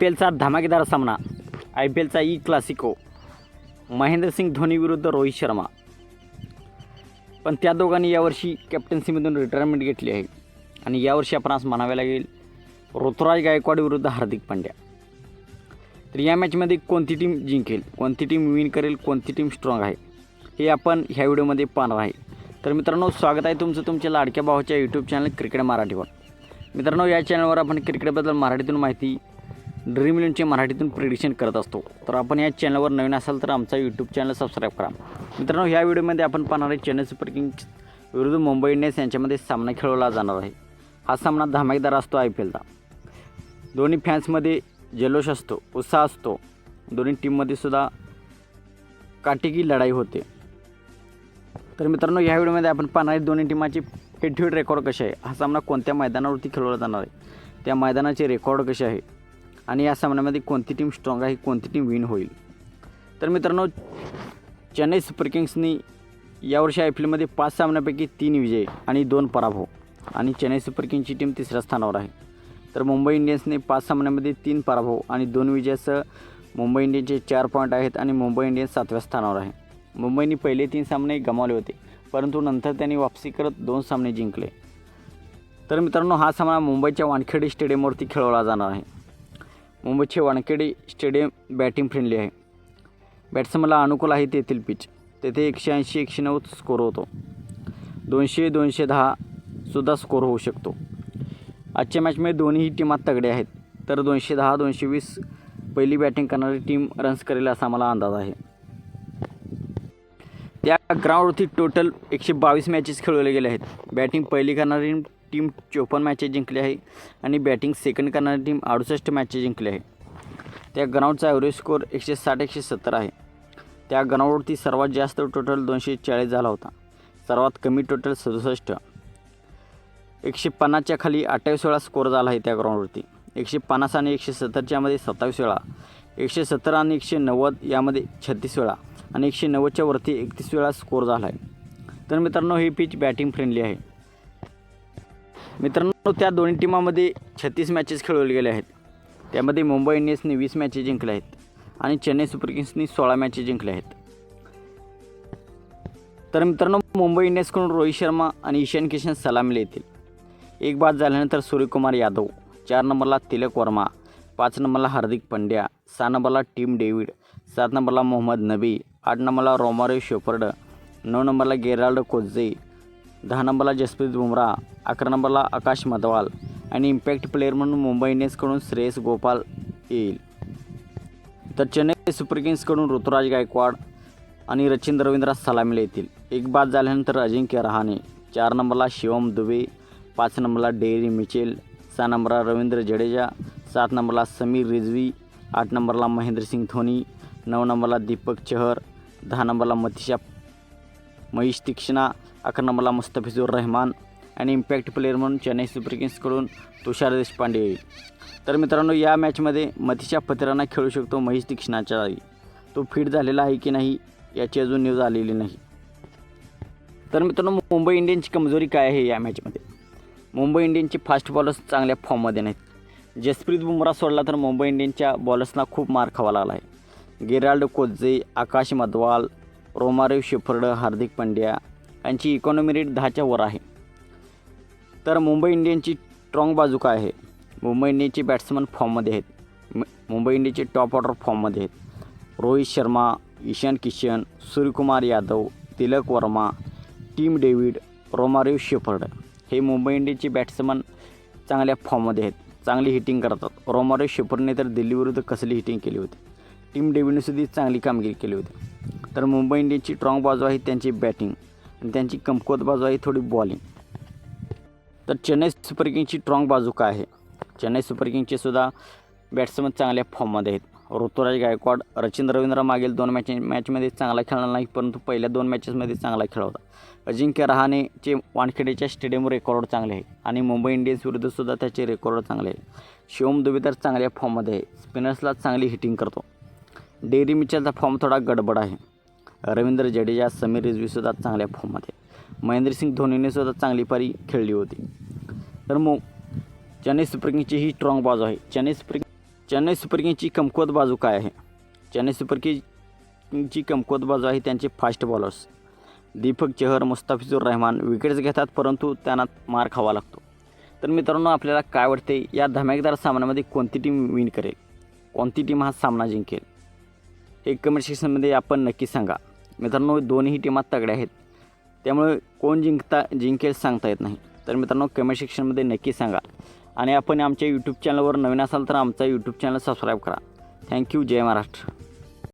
P एलचा धमाकेदार सामना. आय पी एलचा ई क्लासिको. महेंद्रसिंग धोनी विरुद्ध रोहित शर्मा. पण त्या दोघांनी यावर्षी कॅप्टन्सीमधून रिटायरमेंट घेतली आहे. आणि यावर्षी आपण आज म्हणावे लागेल ऋतुराज गायकवाड विरुद्ध हार्दिक पांड्या. तर या मॅचमध्ये कोणती टीम जिंकेल कोणती टीम विन करेल कोणती टीम स्ट्रॉंग आहे हे आपण ह्या व्हिडिओमध्ये पाहणार आहे. तर मित्रांनो स्वागत आहे तुमचं तुमच्या लाडक्या भावाच्या यूट्यूब चॅनल क्रिकेट मराठीवर मित्रांनो या चॅनलवर आपण क्रिकेटबद्दल मराठीतून माहिती ड्रीम इलेवनचे मराठीतून प्रिडिक्शन करत असतो. तर आपण या चॅनलवर नवीन असाल तर आमचा यूट्यूब चॅनल सबस्क्राईब करा. मित्रांनो ह्या व्हिडिओमध्ये आपण पाहणार आहे चेन्नई सुपर किंग्स विरुद्ध मुंबई इंडियन्स यांच्यामध्ये सामना खेळवला जाणार आहे. हा सामना धमाकेदार असतो आय पी एलचा दोन्ही फॅन्समध्ये जल्लोष असतो उत्साह असतो. दोन्ही टीममध्ये सुद्धा काटेकी लढाई होते. तर मित्रांनो ह्या व्हिडिओमध्ये आपण पाहणार आहे दोन्ही टीमाची हेड हेड रेकॉर्ड कसे आहे. हा सामना कोणत्या मैदानावरती खेळवला जाणार आहे? त्या मैदानाचे रेकॉर्ड कसे आहे? आणि या सामन्यामध्ये कोणती टीम स्ट्रॉंग आहे कोणती टीम विन होईल. तर मित्रांनो चेन्नई सुपर किंग्सनी यावर्षी आय पी एलमध्ये पाच सामन्यापैकी तीन विजय आणि दोन पराभव. आणि चेन्नई सुपर किंग्सची टीम तिसऱ्या स्थानावर आहे. तर मुंबई इंडियन्सने पाच सामन्यामध्ये तीन पराभव आणि दोन विजयासह मुंबई इंडियन्सचे चार पॉईंट आहेत आणि मुंबई इंडियन्स सातव्या स्थानावर आहे. मुंबईने पहिले तीन सामने गमावले होते परंतु नंतर त्यांनी वापसी करत दोन सामने जिंकले. तर मित्रांनो हा सामना मुंबईच्या वानखेडे स्टेडियमवरती खेळवला जाणार आहे. मुंबईचे वानखेडे स्टेडियम बॅटिंग फ्रेंडली आहे. बॅट्समनला अनुकूल आहे तेथील पिच. तेथे एकशे ऐंशी एकशे नव्वद स्कोर होतो. दोनशे दोनशे दहासुद्धा स्कोर होऊ शकतो. आजच्या मॅचमध्ये दोन्ही टीमात तगडे आहेत. तर दोनशे दहा दोनशे वीस पहिली बॅटिंग करणारी टीम रन्स करेल असा मला अंदाज आहे. त्या ग्राउंडवरती टोटल एकशे बावीस मॅचेस खेळवले गेले आहेत. बॅटिंग पहिली करणारी टीम चोपन्न मॅचेस जिंकली आहे आणि बॅटिंग सेकंड करणारी टीम अडुसष्ट मॅचेस जिंकली आहे. त्या ग्राउंडचा ॲव्हरेज स्कोअर एकशे साठ एकशे सत्तर आहे. त्या ग्राउंडवरती सर्वात जास्त टोटल दोनशे चाळीस झाला होता. सर्वात कमी टोटल सदुसष्ट. एकशे पन्नासच्या खाली अठ्ठावीस वेळा स्कोअर झाला आहे त्या ग्राउंडवरती एकशे पन्नास आणि एकशे सत्तरच्यामध्ये सत्तावीस वेळा. एकशे सत्तर आणि एकशे नव्वद यामध्ये छत्तीस वेळा आणि एकशे नव्वदच्या वरती एकतीस वेळा स्कोअर झाला आहे. तर मित्रांनो ही पिच बॅटिंग फ्रेंडली आहे. मित्रांनो त्या दोन्ही टीमामध्ये छत्तीस मॅचेस खेळवले गेले आहेत. त्यामध्ये मुंबई इंडियन्सने वीस मॅचेस जिंकले आहेत आणि चेन्नई सुपर किंग्सनी सोळा मॅचेस जिंकले आहेत. तर मित्रांनो मुंबई इंडियन्सकडून रोहित शर्मा आणि ईशान किशन सलामीला येतील. एक बाद झाल्यानंतर सूर्यकुमार यादव चार नंबरला तिलक वर्मा पाच नंबरला हार्दिक पंड्या सहा नंबरला टीम डेव्हिड सात नंबरला मोहम्मद नबी आठ नंबरला रोमारो शोपर्ड नऊ नंबरला गेराल्ड कोझे दहा नंबरला जसप्रीत बुमराह अकरा नंबरला आकाश मदवाल आणि इम्पॅक्ट प्लेअर म्हणून मुंबई इंडियन्सकडून श्रेयस गोपाल येईल. तर चेन्नई सुपर किंग्सकडून ऋतुराज गायकवाड आणि रचिन रवींद्र सलामीला येतील. एक बाद झाल्यानंतर अजिंक्य रहाणे चार नंबरला शिवम दुबे पाच नंबरला डेरी मिचेल सहा नंबरला रवींद्र जडेजा सात नंबरला समीर रिजवी आठ नंबरला महेंद्रसिंग धोनी नऊ नंबरला दीपक चहर दहा नंबरला मतिशा महेश तीक्ष्णा अकरा नंबरला मुस्तफिजुर रहमान आणि इम्पॅक्ट प्लेअर म्हणून चेन्नई सुपर किंग्सकडून तुषार देशपांडे. येईल तर मित्रांनो या मॅचमध्ये मतीच्या पत्रांना खेळू शकतो महेश तीक्ष्णाच्या जागी तो फिट झालेला आहे की नाही याची अजून न्यूज आलेली नाही. तर मित्रांनो मुंबई इंडियन्सची कमजोरी काय आहे या मॅचमध्ये मुंबई इंडियन्सचे फास्ट बॉलर्स चांगल्या फॉर्ममध्ये नाहीत. जसप्रीत बुमरा सोडला तर मुंबई इंडियन्सच्या बॉलर्सना खूप मार खावा लागला आहे. Gerald Coetzee Akash Madhwal Romario Shepherd Hardik Pandya यांची इकॉनॉमी रेट दहाच्या वर आहे. तर मुंबई इंडियनची स्ट्रॉंग बाजू काय आहे? मुंबई इंडियनचे बॅट्समन फॉर्ममध्ये आहेत. मुंबई इंडियनचे टॉप ऑर्डर फॉर्ममध्ये आहेत. Rohit Sharma Ishan Kishan Suryakumar Yadav Tilak Varma Tim David Romario Shepherd हे मुंबई इंडियनचे बॅट्समन चांगल्या फॉर्ममध्ये आहेत. चांगली हिटिंग करतात. रोमारिव शेफर्डने तर दिल्लीविरुद्ध कसली हिटिंग केली होती? टीम डेव्हिडने सुद्धा चांगली कामगिरी केली होती. तर मुंबई इंडियनची स्ट्रॉंग बाजू आहे त्यांची बॅटिंग आणि त्यांची कमकुवत बाजू आहे थोडी बॉलिंग तर चेन्नई सुपर किंगची स्ट्रॉंग बाजू काय आहे? चेन्नई सुपर किंगचे सुद्धा बॅट्समन चांगल्या फॉर्ममध्ये आहेत. ऋतुराज गायकवाड रचिन रवींद्र मागील दोन मॅच मॅचमध्ये चांगला खेळला नाही परंतु पहिल्या दोन मॅचेसमध्ये चांगला खेळ होता. अजिंक्य रहाणेचे वानखेडेच्या स्टेडियमवर रेकॉर्ड चांगले आहे. आणि मुंबई इंडियन्स विरुद्धसुद्धा त्याचे रेकॉर्ड चांगले आहे. शिवम दुबे तर चांगल्या फॉर्ममध्ये आहे. स्पिनर्सला चांगली हिटिंग करतो. डेरी मिचलचा फॉर्म थोडा गडबड आहे. रवींद्र जडेजा समीर रिझवीसुद्धा चांगल्या फॉर्ममध्ये महेंद्रसिंग धोनीने सुद्धा चांगली पारी खेळली होती. तर मग चेन्नई सुपर किंगची ही स्ट्रॉंग बाजू आहे. चेन्नई सुपर चेन्नई सुपर किंगची कमकुवत बाजू काय आहे? चेन्नई सुपर किंगची कमकुवत बाजू आहे त्यांचे fast bowlers Deepak Chahar Mustafizur Rahman wickets घेतात परंतु त्यांना मार खावा लागतो. तर मित्रांनो आपल्याला काय वाटते? या धमाकेदार सामन्यामध्ये कोणती टीम विन करेल? कोणती टीम हा सामना जिंकेल? हे कमेंट सेक्शनमध्ये आपण नक्की सांगा. मित्रांनो दोन्ही टीमात तगड्या आहेत. त्यामुळे कोण जिंकता जिंकेल सांगता येत नाही. तर मित्रांनो कमेंट सेक्शनमध्ये नक्की सांगा. आणि आपण आमच्या यूट्यूब चॅनलवर नवीन असाल तर आमचा यूट्यूब चॅनल सबस्क्राईब करा. थँक्यू जय महाराष्ट्र.